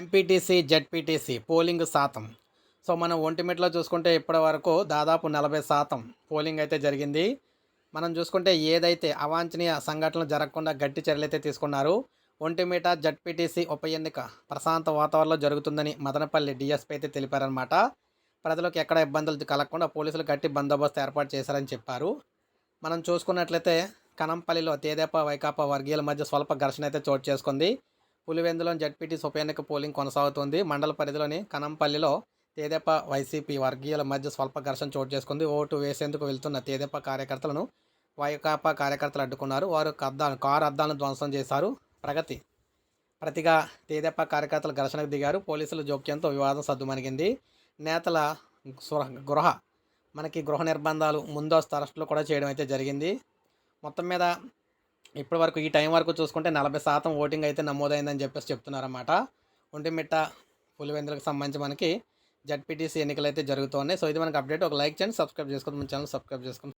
MPTC ZPTC polling శాతం. So మనం ఒంటిమిట్లో చూసుకుంటే ఇప్పటి వరకు దాదాపు నలభై శాతం పోలింగ్ అయితే జరిగింది. మనం చూసుకుంటే ఏదైతే అవాంఛనీయ సంఘటనలు జరగకుండా గట్టి చర్యలు అయితే తీసుకున్నారు ఒంటిమిట జడ్పీటీసీ ఉప ఎన్నిక ప్రశాంత వాతావరణంలో జరుగుతుందని మదనపల్లి డిఎస్పీ అయితే తెలిపారనమాట ప్రజలకు ఎక్కడ ఇబ్బందులు కలగకుండా పోలీసులు గట్టి బందోబస్తు ఏర్పాటు చేశారని చెప్పారు. మనం చూసుకున్నట్లయితే కనంపల్లిలో తేదేపా వైకాపా వర్గీయుల మధ్య స్వల్ప ఘర్షణ అయితే చోటు చేసుకుంది. పులివెందులో జడ్పీటీ ఉప ఎన్నిక పోలింగ్ కొనసాగుతోంది. మండల పరిధిలోని కనంపల్లిలో తేదేపా వైసీపీ వర్గీయుల మధ్య స్వల్ప ఘర్షణ చోటు చేసుకుంది. ఓటు వేసేందుకు వెళ్తున్న తేదేపా కార్యకర్తలను వైకాపా కార్యకర్తలు అడ్డుకున్నారు. వారు అద్దాలు కారు అద్దాలను ధ్వంసం చేశారు. ప్రగతి ప్రతిగా తేదేపా కార్యకర్తలు ఘర్షణకు దిగారు. పోలీసుల జోక్యంతో వివాదం సద్దుమణిగింది. నేతల గృహ మనకి గృహ నిర్బంధాలు ముందస్తు అరెస్టులు కూడా చేయడం అయితే జరిగింది. మొత్తం మీద ఇప్పటి వరకు ఈ టైం వరకు చూసుకుంటే నలభై శాతం ఓటింగ్ అయితే నమోదైందని చెప్పేసి చెప్తున్నారన్నమాట. ఒంటిమిట్ట పులివెందులకు సంబంధించి మనకి జడ్పీటీసీ ఎన్నికలు అయితే జరుగుతున్నాయి. సో ఇది మనకి అప్డేట్. ఒక లైక్ చేయండి సబ్స్క్రైబ్ చేసుకోండి మన ఛానల్ సబ్స్క్రైబ్ చేసుకోండి.